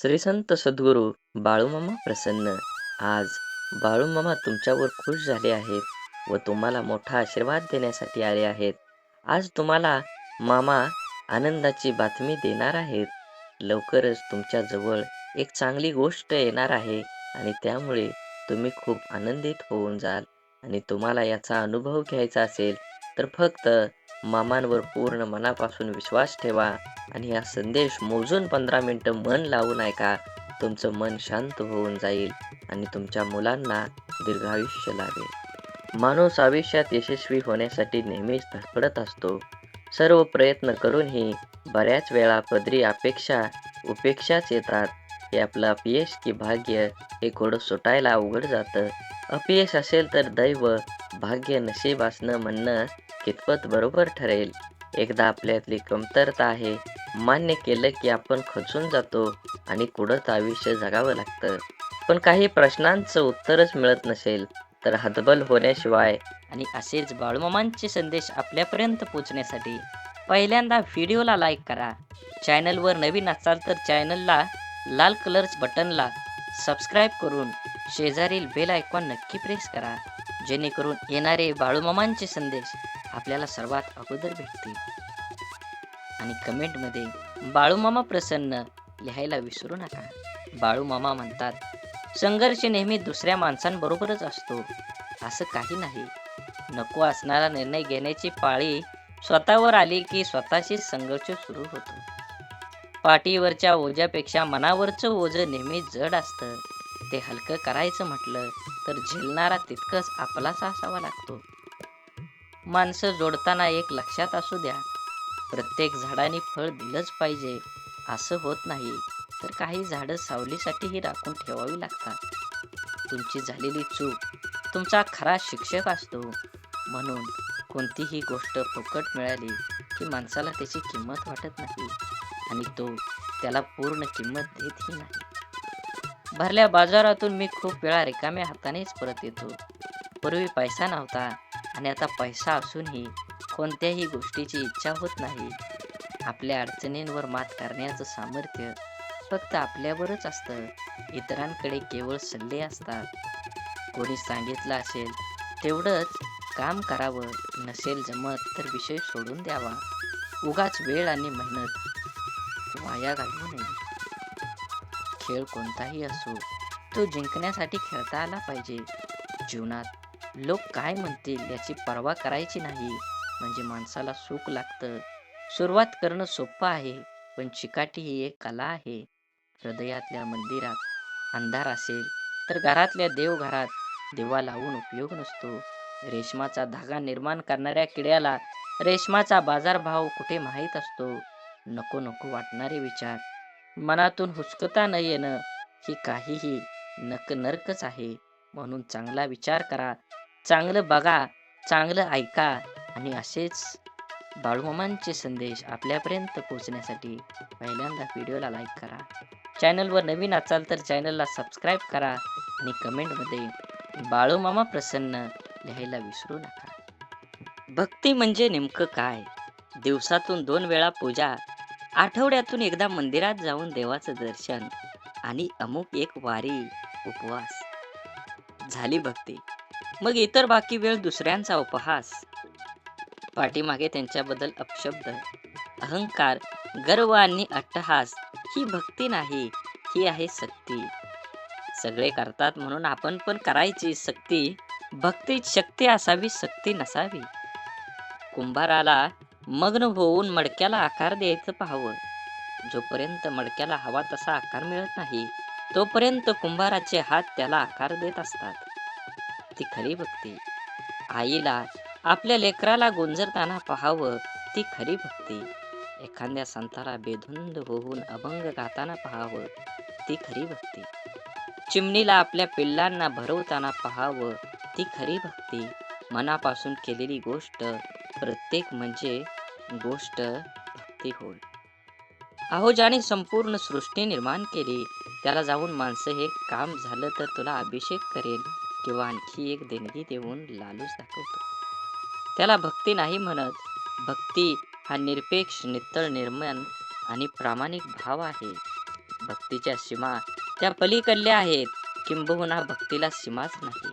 श्री संत सद्गुरू बाळूमामा प्रसन्न. आज बाळूमामा तुमच्यावर खुश झाले आहेत व तुम्हाला मोठा आशीर्वाद देण्यासाठी आले आहेत. आज तुम्हाला मामा आनंदाची बातमी देणार आहेत. लवकरच तुमच्या जवळ एक चांगली गोष्ट येणार आहे आणि त्यामुळे तुम्ही खूप आनंदित होऊन जाल. आणि तुम्हाला याचा अनुभव घ्यायचा असेल तर फक्त मामांवर पूर्ण मनापासून विश्वास ठेवा आणि हा संदेश मोजून पंधरा मिनटं मन लावून ऐका तुमचं मन शांत होऊन जाईल आणि तुमच्या मुलांना दीर्घायुष्य लाभेल माणूस आयुष्यात यशस्वी होण्यासाठी नेहमीच धडपडत असतो. सर्व प्रयत्न करूनही बऱ्याच वेळा पदरी अपेक्षा उपेक्षाच येतात. हे आपलं अपयश की भाग्य हे घोडं सुटायला अवघड जातं. अपयश असेल तर दैव भाग्य नशीब असणं म्हणणं कितपत बरोबर ठरेल? एकदा आपल्यातली कमतरता आहे. मान्य केलं की आपण खचून जातो आणि कुडत आयुष्य जगावं लागतं. पण काही प्रश्नांचं उत्तरच मिळत नसेल तर हतबल होण्याशिवाय. आणि असेच बाळूमामांचे संदेश आपल्यापर्यंत पोचण्यासाठी पहिल्यांदा व्हिडिओला लाईक करा. चॅनलवर नवीन असाल तर चॅनलला लाल कलर्स बटनला सबस्क्राईब करून शेजारील बेल आयकॉन नक्की प्रेस करा. जेणेकरून येणारे बाळूमामांचे संदेश आपल्याला सर्वात अगोदर भेटते आणि कमेंटमध्ये बाळूमामा प्रसन्न लिहायला विसरू नका. बाळूमामा म्हणतात संघर्ष नेहमी दुसऱ्या माणसांबरोबरच असतो. असं काही नाही. नको असणारा निर्णय घेण्याची पाळी स्वतःवर आली की स्वतःशी संघर्ष सुरू होतो. पाठीवरच्या ओझ्यापेक्षा मनावरचं ओझं नेहमी जड असतं. ते हलकं करायचं म्हटलं तर झेलणारा तितकंच आपलाच असावा लागतो. माणसं जोडताना एक लक्षात असू द्या. प्रत्येक झाडाने फळ दिलंच पाहिजे. असं होत नाही. तर काही झाडं सावलीसाठीही राखून ठेवावी लागतात. तुमची झालेली चूक तुमचा खरा शिक्षक असतो. म्हणून कोणतीही गोष्ट फुकट मिळाली की माणसाला त्याची किंमत वाटत नाही. आणि तो त्याला पूर्ण किंमत देतही नाही. भरल्या बाजारातून मी खूप वेळा रिकाम्या हातानेच परत येतो. पूर्वी पैसा नव्हता. आणि आता पैसा असूनही कोणत्याही गोष्टीची इच्छा होत नाही. आपल्या अडचणींवर मात करण्याचं सामर्थ्य फक्त आपल्यावरच असतं. इतरांकडे केवळ सल्ले असतात. कोणी सांगितलं असेल तेवढंच काम करावं नसेल जमत तर विषय सोडून द्यावा. उगाच वेळ आणि मेहनत वाया घालवू नये. खेळ कोणताही असो तो जिंकण्यासाठी खेळता आला पाहिजे. जीवनात लोक काय म्हणतील याची पर्वा करायची नाही. म्हणजे माणसाला सुख लागतं. सुरुवात करणं सोपं आहे पण चिकाटी ही एक कला आहे. हृदयातल्या मंदिरात अंधार असेल तर घरातल्या देवघरात दिवा लावून उपयोग नसतो. रेशमाचा धागा निर्माण करणाऱ्या किड्याला रेशमाचा बाजारभाव कुठे माहीत असतो? नको नको वाटणारे विचार. मनातून हुसकता न येणं ही काहीही नक नरकच आहे. म्हणून चांगला विचार करा चांगलं बघा चांगलं ऐका आणि असेच बाळूमामांचे संदेश आपल्यापर्यंत पोहोचण्यासाठी पहिल्यांदा व्हिडिओला लाईक करा. चॅनलवर नवीन असाल तर चॅनलला सबस्क्राईब करा आणि कमेंटमध्ये बाळूमामा प्रसन्न लिहायला विसरू नका. भक्ती म्हणजे नेमकं काय? दिवसातून दोन वेळा पूजा आठवड्यातून एकदा मंदिरात जाऊन देवाचं दर्शन आणि अमुक एक वारी उपवास. झाली भक्ती. मग इतर बाकी वेळ दुसऱ्यांचा उपहास. पाठीमागे त्यांच्याबद्दल अपशब्द अहंकार गर्व आणि अट्टहास ही भक्ती नाही ही आहे सक्ती. सगळे करतात म्हणून आपण पण करायची सक्ती भक्तीत शक्ती असावी सक्ती नसावी. कुंभाराला मग्न होऊन मडक्याला आकार द्यायचं पाहावं. जोपर्यंत मडक्याला हवा तसा आकार मिळत नाही तोपर्यंत कुंभाराचे हात त्याला आकार देत असतात. ती खरी भक्ती. आईला आपल्या लेकराला गुंजरताना पाहावं ती खरी भक्ती. एखाद्या संताला बेधुंद होऊन अभंग गाताना पाहावं ती खरी भक्ती. चिमणीला आपल्या पिल्लांना भरवताना पाहावं ती खरी भक्ती. मनापासून केलेली गोष्ट प्रत्येक म्हणजे गोष्ट भक्ती होय. अहो ज्याने संपूर्ण सृष्टी निर्माण केली त्याला जाऊन माणसं हे काम झालं तर तुला अभिषेक करेल किंवा आणखी एक देणगी देऊन लालूच दाखवतो. त्याला भक्ती नाही म्हणत. भक्ती हा निरपेक्ष नितळ निर्माण आणि प्रामाणिक भाव आहे. भक्तीच्या सीमा त्या पलीकडल्या आहेत. किंबहुना भक्तीला सीमाच नाही.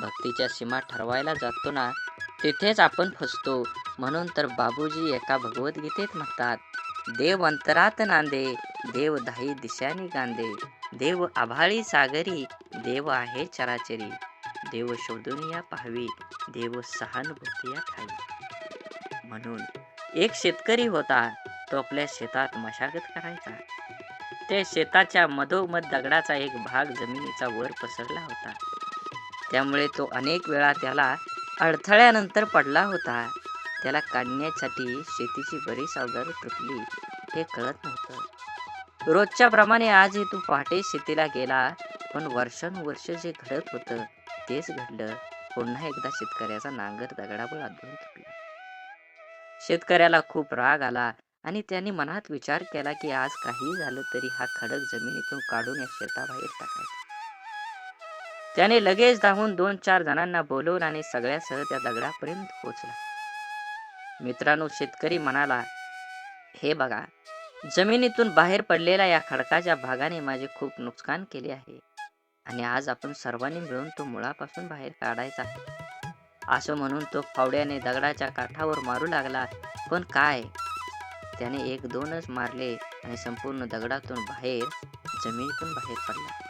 भक्तीच्या सीमा ठरवायला जातो ना तिथेच आपण फसतो. म्हणून तर बाबूजी एका भगवद्गीतेत म्हणतात देव अंतरात नांदे देव दाही दिशानी गांदे. देव आभाळी सागरी देव आहे चराचरी. देव शोधून या पाहावी देव सहानुभूती या ठावी म्हणून एक शेतकरी होता तो आपल्या शेतात मशागत करायचा. त्या शेताच्या मधोमध दगडाचा एक भाग जमिनीचा वर पसरला होता. त्यामुळे तो अनेक वेळा त्याला अडथळ्यानंतर पडला होता. त्याला काढण्यासाठी शेतीची बरीच अवजारं तुटली हे कळत नव्हतं. रोजच्या प्रमाणे आजही तू पहाटे शेतीला गेला पण वर्षानुवर्ष जे घडत होतं तेच घडलं. पुन्हा एकदा शेतकऱ्याचा नांगर दगडावर आदळून तुटला. शेतकऱ्याला खूप राग आला आणि त्यांनी मनात विचार केला की आज काही झालं तरी हा खडक जमिनीतून काढून या शेताबाहेर टाकायचा. त्याने लगेच धावून दोन चार जणांना बोलवून आणि सगळ्यासह त्या दगडापर्यंत पोहोचला. मित्रांनो शेतकरी म्हणाला हे बघा जमिनीतून बाहेर पडलेल्या या खडकाच्या भागाने माझे खूप नुकसान केले आहे. आणि आज आपण सर्वांनी मिळून तो मुळापासून बाहेर काढायचा आहे. असं म्हणून तो फावड्याने दगडाच्या काठावर मारू लागला. पण काय? त्याने एक दोनच मारले आणि संपूर्ण दगडातून बाहेर जमिनीतून बाहेर पडला.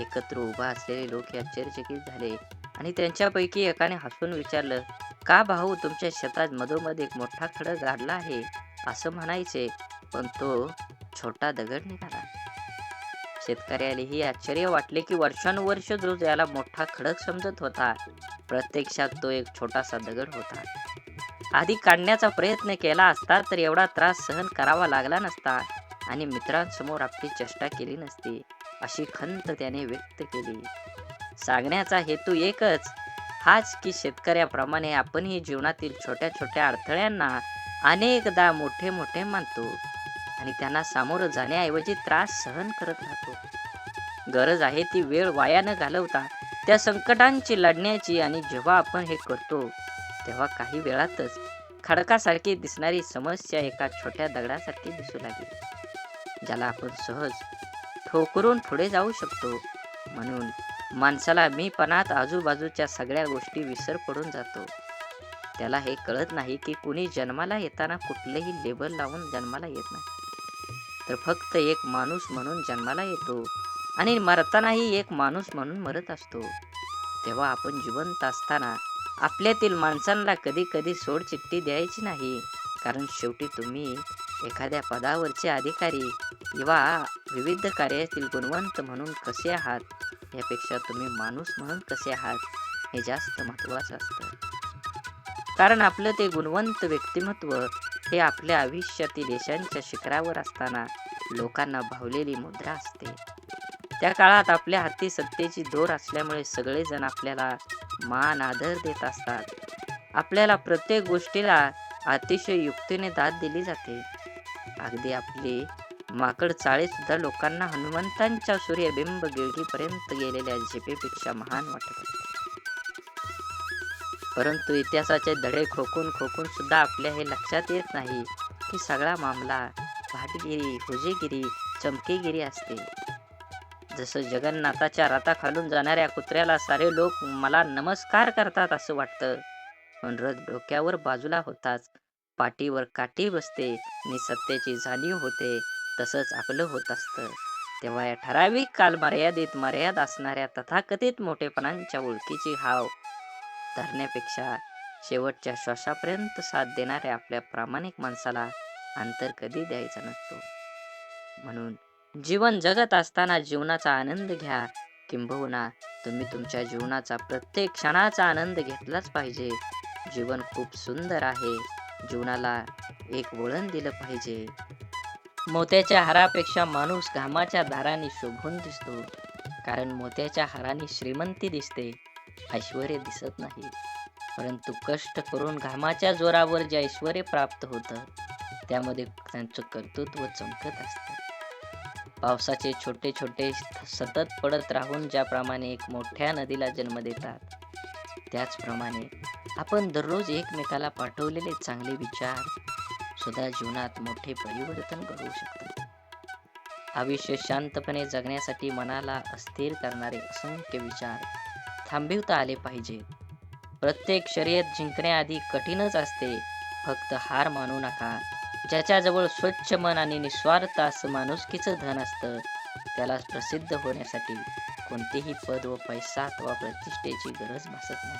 एकत्र उभा असलेले लोक आश्चर्यचकित झाले आणि त्यांच्यापैकी एकाने हसून विचारलं का भाऊ तुमच्या शेतात मधोमध एक मोठा खडक गाडला आहे? असं म्हणायचे. पण तो छोटा दगड निघाला शेतकऱ्यालाही आश्चर्य वाटले की वर्षानुवर्ष जो याला मोठा खडक समजत होता प्रत्यक्षात तो एक छोटासा दगड होता. आधी काढण्याचा प्रयत्न केला असता तर एवढा त्रास सहन करावा लागला नसता आणि मित्रांसमोर आपली चेष्टा केली नसती अशी खंत त्याने व्यक्त केली. सांगण्याचा हेतू एकच हाच की शेतकऱ्याप्रमाणे आपणही जीवनातील छोट्या छोट्या अडथळ्यांना अनेकदा मोठे मोठे मानतो. आणि त्यांना सामोरं जाण्याऐवजी त्रास सहन करत राहतो. गरज आहे ती वेळ वाया न घालवता त्या संकटांची लढण्याची आणि जेव्हा आपण हे करतो तेव्हा काही वेळातच खडकासारखी दिसणारी समस्या एका छोट्या दगडासारखी दिसू लागली. ज्याला आपण सहज ठोकरून पुढे जाऊ शकतो. म्हणून माणसाला मीपणात आजूबाजूच्या सगळ्या गोष्टी विसर पडून जातो. त्याला हे कळत नाही की कुणी जन्माला येताना कुठलेही लेबल लावून जन्माला येत नाही. तर फक्त एक माणूस म्हणून जन्माला येतो आणि मरतानाही एक माणूस म्हणून मरत असतो. तेव्हा आपण जिवंत असताना आपल्यातील माणसांना कधी कधी सोडचिठ्ठी द्यायची नाही. कारण शेवटी तुम्ही एखाद्या पदावरचे अधिकारी किंवा विविध कार्यातील गुणवंत म्हणून कसे आहात यापेक्षा तुम्ही माणूस म्हणून कसे आहात हे जास्त महत्वाचं असतं. कारण आपलं ते गुणवंत व्यक्तिमत्व हे आपल्या आयुष्यातील यशांच्या शिखरावर असताना लोकांना भावलेली मुद्रा असते. त्या काळात आपल्या हाती सत्तेची दोर असल्यामुळे सगळेजण आपल्याला मान आदर देत असतात. आपल्याला प्रत्येक गोष्टीला अतिशय युक्तीने दाद दिली जाते. अगदी आपली माकड चाळे सुद्धा लोकांना हनुमंतांच्या सूर्यबिंब गिळगीपर्यंत गेलेल्या झेपेपेक्षा महान वाटत असते. परंतु इतिहासाचे धडे खोकून खोकून सुद्धा आपल्या हे लक्षात येत नाही की सगळा मामला भाटगिरी हुजेगिरी चमकेगिरी असते. जसं जगन्नाथाच्या रथाखालून जाणाऱ्या कुत्र्याला सारे लोक मला नमस्कार करतात असं वाटतं. पण रथ डोक्यावर बाजूला होताच. पाठीवर काठी बसते. आणि सत्याची जाणीव होते. तसंच आपलं होत असतं. तेव्हा या ठराविक काल मर्यादित मर्याद असणाऱ्या तथाकथित मोठेपणांच्या ओळखीची हाव धरण्यापेक्षा शेवटच्या श्वासापर्यंत साथ देणाऱ्या आपल्या प्रामाणिक माणसाला अंतर कधी द्यायचा नसतो. म्हणून जीवन जगत असताना जीवनाचा आनंद घ्या. किंबहुना तुम्ही तुमच्या जीवनाचा प्रत्येक क्षणाचा आनंद घेतलाच पाहिजे. जीवन खूप सुंदर आहे. जीवनाला एक वळण दिलं पाहिजे. मोत्याच्या हारापेक्षा माणूस घामाच्या दाराने शोभून दिसतो. कारण मोत्याच्या हाराने श्रीमंती दिसते. ऐश्वर दिसत नाही. परंतु कष्ट करून घामाच्या जोरावर जे ऐश्वर प्राप्त होतं त्यामध्ये त्यांचं कर्तृत्व चमकत असतं. पावसाचे छोटे छोटे सतत पडत राहून ज्याप्रमाणे एक मोठ्या नदीला जन्म देतात त्याचप्रमाणे आपण दररोज एकमेकाला पाठवलेले चांगले विचार सुद्धा जीवनात मोठे परिवर्तन घडवू शकतात. आयुष्य शांतपणे जगण्यासाठी मनाला अस्थिर करणारे असंख्य विचार थांबविता आले पाहिजे. प्रत्येक शर्यत जिंकण्याआधी कठीणच असते. फक्त हार मानू नका. ज्याच्याजवळ स्वच्छ मन आणि निस्वार्थ असं माणुसकीचं धन असतं त्याला प्रसिद्ध होण्यासाठी कोणतेही पद व पैसा अथवा प्रतिष्ठेची गरज भासत नाही.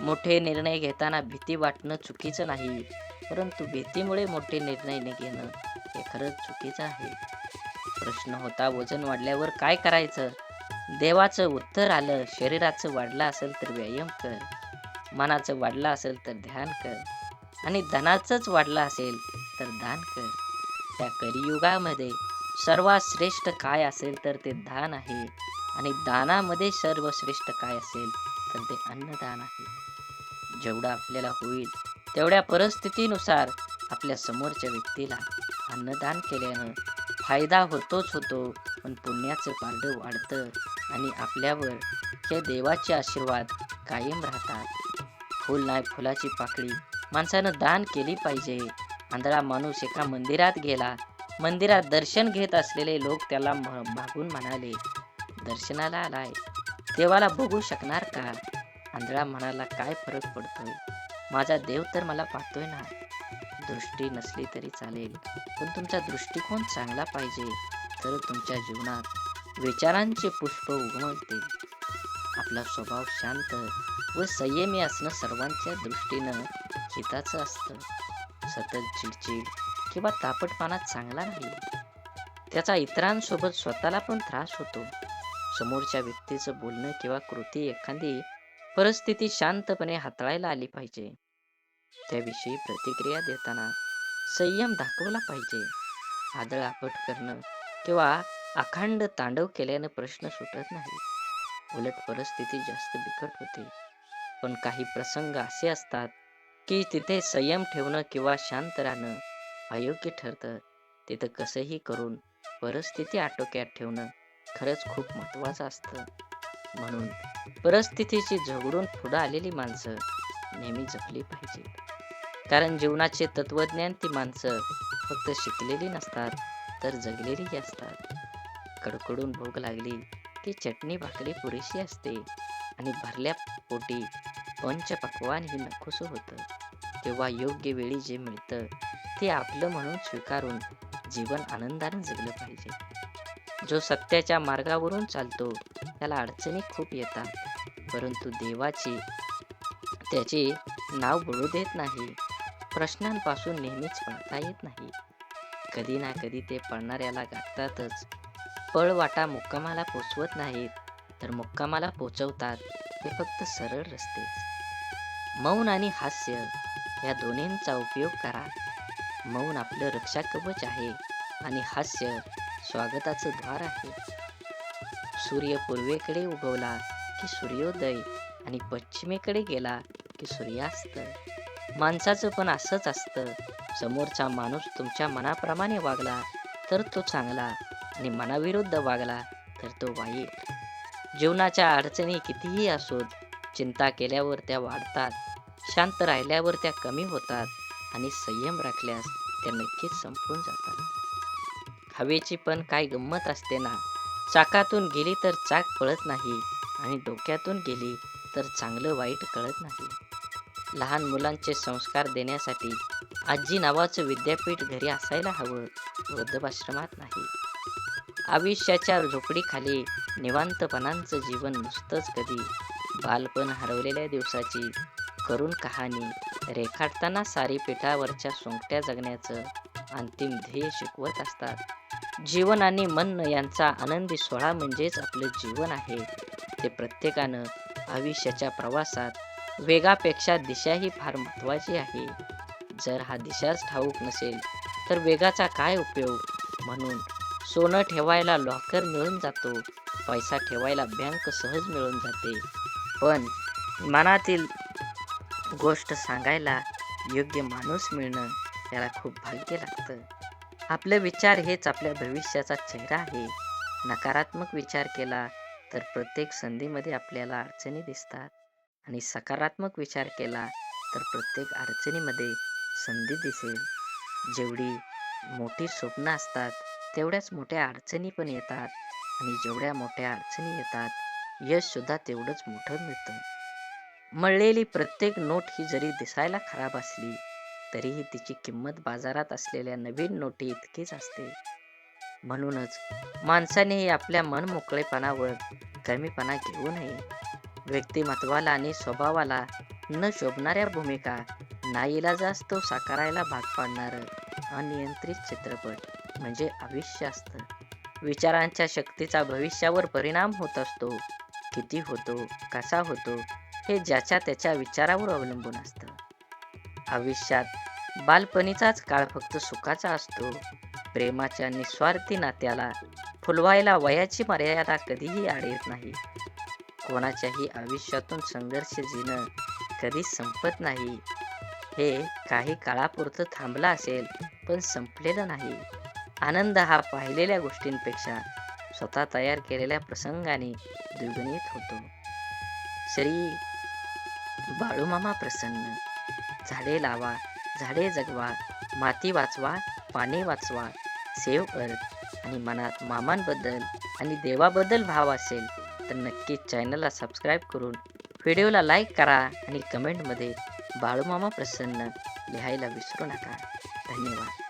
मोठे निर्णय घेताना भीती वाटणं चुकीचं नाही परंतु भीतीमुळे मोठे निर्णय न घेणं हे खरंच चुकीचं आहे. प्रश्न होता वजन वाढल्यावर काय करायचं? देवाचं उत्तर आलं शरीराचं वाढलं असेल तर व्यायाम कर मनाचं वाढलं असेल तर ध्यान कर आणि धनाचंच वाढलं असेल तर दान कर. त्या कलियुगामध्ये सर्वात श्रेष्ठ काय असेल तर ते दान आहे आणि दानामध्ये सर्वश्रेष्ठ काय असेल तर ते अन्नदान आहे. जेवढं आपल्याला होईल तेवढ्या परिस्थितीनुसार आपल्या समोरच्या व्यक्तीला अन्नदान केल्यानं फायदा होतोच होतो पण पुण्याचं पारडं वाढतं आणि आपल्यावर त्या देवाचे आशीर्वाद कायम राहतात. फुल नाही फुलाची पाकळी माणसानं दान केली पाहिजे. आंधळा माणूस एका मंदिरात गेला. मंदिरात दर्शन घेत असलेले लोक त्याला म- मागून म्हणाले दर्शनाला आलाय. देवाला बघू शकणार का? आंधळा म्हणाला काय फरक पडतोय? माझा देव तर मला पाहतोय ना. दृष्टी नसली तरी चालेल पण तुमचा दृष्टिकोन चांगला पाहिजे तर तुमच्या जीवनात विचारांचे पुष्प उगमवतील. आपला स्वभाव शांत व संयमी असणं सर्वांच्या दृष्टीनं हिताचं असतं. सतत चिडचिड किंवा तापटपणा चांगला नाही. त्याचा इतरांसोबत स्वतःला पण त्रास होतो. समोरच्या व्यक्तीचं बोलणं किंवा कृती एखादी परिस्थिती शांतपणे हाताळायला आली पाहिजे. त्याविषयी प्रतिक्रिया देताना संयम दाखवला पाहिजे. आदळ आपट करणं किंवा अखंड तांडव केल्यानं प्रश्न सुटत नाही. उलट परिस्थिती जास्त बिकट होते. पण काही प्रसंग असे असतात की तिथे संयम ठेवणं किंवा शांत राहणं अयोग्य ठरतं. तिथं कसंही करून परिस्थिती आटोक्यात ठेवणं खरंच खूप महत्त्वाचं असतं. म्हणून परिस्थितीची झगडून पुढं आलेली माणसं नेहमी जपली पाहिजेत कारण जीवनाचे तत्वज्ञान ती माणसं फक्त शिकलेली नसतात तर जगलेलीही असतात. कडकडून भूक लागली की चटणी भाकरी पुरेशी असते आणि भरल्या पोटी पंचपक्वान ही नकोस होतं. तेव्हा योग्य वेळी जे मिळतं ते आपलं म्हणून स्वीकारून जीवन आनंदाने जगलं पाहिजे. जो सत्याच्या मार्गावरून चालतो त्याला अडचणी खूप येतात परंतु देवाची त्याचे नाव बोलू देत नाही. प्रश्नांपासून नेहमीच पळता येत नाही. कधी ना कधी ते पळणाऱ्याला गाठतातच. पळवाटा मुक्कामाला पोचवत नाहीत तर मुक्कामाला पोचवतात ते फक्त सरळ रस्तेच. मौन आणि हास्य या दोन्हींचा उपयोग करा. मौन आपलं रक्षा कवच आहे आणि हास्य स्वागताचं द्वार आहे. सूर्य पूर्वेकडे उगवला की सूर्योदय आणि पश्चिमेकडे गेला की सूर्यास्त. माणसाचं पण असंच असतं. समोरचा माणूस तुमच्या मनाप्रमाणे वागला तर तो चांगला. आणि मनाविरुद्ध वागला तर तो वाईट जीवनाच्या अडचणी कितीही असोत चिंता केल्यावर त्या वाढतात शांत राहिल्यावर त्या कमी होतात आणि संयम राखल्यास त्या नक्कीच संपून जातात हवेची पण काय गंमत असते ना चाकातून गेली तर चाक पळत नाही आणि डोक्यातून गेली तर चांगलं वाईट कळत नाही लहान मुलांचे संस्कार देण्यासाठी आजी नावाचं विद्यापीठ घरी असायला हवं वृद्धाश्रमात नाही आयुष्याच्या झोपडीखाली निवांतपणांचं जीवन नुसतंच कधी? बालपण हरवलेल्या दिवसाची करून कहाणी रेखाटताना सारी पिठावरच्या सोंगट्या जगण्याचं अंतिम ध्येय शिकवत असतात. जीवन आणि मन यांचा आनंदी सोहळा म्हणजेच आपलं जीवन आहे. ते प्रत्येकानं आयुष्याच्या प्रवासात वेगापेक्षा दिशा ही फार महत्त्वाची आहे. जर हा दिशाच ठाऊक नसेल तर वेगाचा काय उपयोग? म्हणून सोनं ठेवायला लॉकर मिळून जातो. पैसा ठेवायला बँक सहज मिळून जाते. पण मनातील गोष्ट सांगायला योग्य माणूस मिळणं त्याला खूप भाग्य लागतं. आपले विचार हेच आपल्या भविष्याचा चेहरा आहे. नकारात्मक विचार केला तर प्रत्येक संधीमध्ये आपल्याला अडचणी दिसतात. आणि सकारात्मक विचार केला तर प्रत्येक अडचणीमध्ये संधी दिसेल. जेवढी मोठी स्वप्न असतात तेवढ्याच मोठ्या अडचणी पण येतात आणि जेवढ्या मोठ्या अडचणी येतात यशसुद्धा तेवढंच मोठं मिळतं. मळलेली प्रत्येक नोट ही जरी दिसायला खराब असली तरीही तिची किंमत बाजारात असलेल्या नवीन नोटी इतकीच असते. म्हणूनच माणसानेही आपल्या मनमोकळेपणावर कमीपणा घेऊ नये. व्यक्तिमत्वाला आणि स्वभावाला न शोभणाऱ्या भूमिका नाईलाजास्तव साकारायला भाग पाडणारं अनियंत्रित चित्रपट. म्हणजे आयुष्य असतं. विचारांच्या शक्तीचा भविष्यावर परिणाम होत असतो. किती होतो कसा होतो हे ज्याच्या त्याच्या विचारावर अवलंबून असतं. आयुष्यात बालपणीचाच काळ फक्त सुखाचा असतो. प्रेमाच्या निस्वार्थी नात्याला फुलवायला वयाची मर्यादा कधीही आड येत नाही. कोणाच्याही आयुष्यातून संघर्ष जिणं कधीच संपत नाही. हे काही काळापुरतं थांबलं असेल पण संपलेलं नाही. आनंद हा पाहिलेल्या गोष्टींपेक्षा स्वतः तयार केलेल्या प्रसंगाने द्विगुणित होतो. श्री बाळूमामा प्रसन्न. झाडे लावा झाडे जगवा माती वाचवा पाणी वाचवा सेव अर्थ आणि मनात मामांबद्दल आणि देवाबद्दल भाव असेल तर नक्कीच चॅनलला सबस्क्राईब करून व्हिडिओला लाईक करा आणि कमेंटमध्ये बाळूमामा प्रसन्न लिहायला विसरू नका. धन्यवाद.